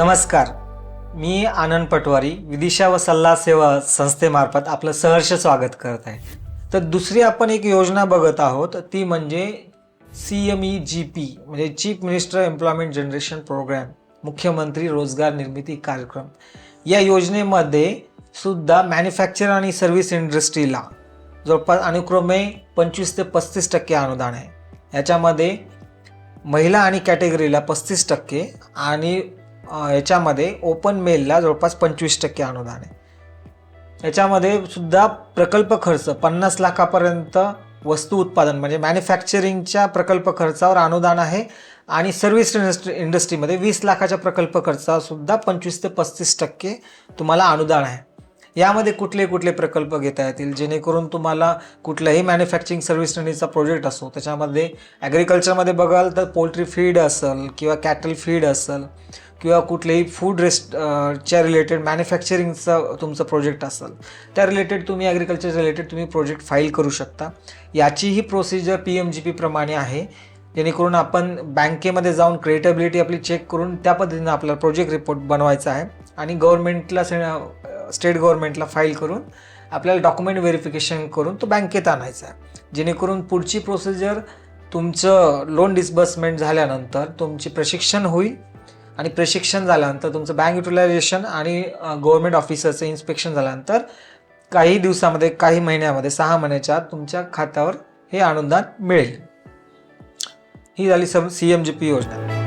नमस्कार. मी आनंद पटवारी विदिशा व सल्ला सेवा संस्थेमार्फत आपलं सहर्ष स्वागत करत आहे. तर दुसरी आपण एक योजना बघत आहोत ती म्हणजे C M E G P म्हणजे chief minister employment generation programme मुख्यमंत्री रोजगार निर्मिती कार्यक्रम. या योजनेमध्ये सुद्धा मॅन्युफॅक्चर आणि सर्व्हिस इंडस्ट्रीला जवळपास अनुक्रमे पंचवीस ते पस्तीस टक्के अनुदान आहे. याच्यामध्ये महिला आणि कॅटेगरीला पस्तीस टक्के आणि याच्यामध्ये ओपन मेलला जवळपास पंचवीस टक्के अनुदान आहे. याच्यामध्ये सुद्धा प्रकल्प खर्च पन्नास लाखापर्यंत वस्तू उत्पादन म्हणजे मॅन्युफॅक्चरिंगच्या प्रकल्प खर्चावर अनुदान आहे आणि सर्व्हिस इंडस्ट्री इंडस्ट्रीमध्ये वीस लाखाच्या प्रकल्प खर्चावर सुद्धा पंचवीस ते पस्तीस टक्के तुम्हाला अनुदान आहे. यामध्ये कुठले कुठले प्रकल्प घेता येतील? जेणेकरून तुम्हाला कुठलाही मॅन्युफॅक्चरिंग सर्व्हिस इंडस्ट्रीचा प्रोजेक्ट असो त्याच्यामध्ये ॲग्रिकल्चरमध्ये बघाल तर पोल्ट्री फीड असेल किंवा कॅटल फीड असेल किंवा कुठलेही फूड रेस्ट च्या रिलेटेड मॅन्युफॅक्चरिंगचं तुमचं प्रोजेक्ट असेल त्या रिलेटेड तुम्ही ॲग्रिकल्चर रिलेटेड तुम्ही प्रोजेक्ट फाईल करू शकता. याचीही प्रोसिजर पी एम जी पीप्रमाणे आहे. जेणेकरून आपण बँकेमध्ये जाऊन क्रिएटेबिलिटी आपली चेक करून त्या पद्धतीनं आपला प्रोजेक्ट रिपोर्ट बनवायचा आहे. आणि गव्हर्नमेंटला स्टेट गव्हर्नमेंटला फाईल करून आपल्याला डॉक्युमेंट व्हेरिफिकेशन करून तो बँकेत आणायचा आहे. जेणेकरून पुढची प्रोसिजर तुमचं लोन डिस्बर्समेंट झाल्यानंतर तुमचे प्रशिक्षण होईल आणि प्रशिक्षण झाल्यानंतर तुमचं बँक युटिलायझेशन आणि गव्हर्नमेंट ऑफिसरचं इन्स्पेक्शन झाल्यानंतर काही दिवसामध्ये काही महिन्यामध्ये सहा महिन्याच्या आत तुमच्या खात्यावर हे अनुदान मिळेल. ही झाली sub C M G P योजना.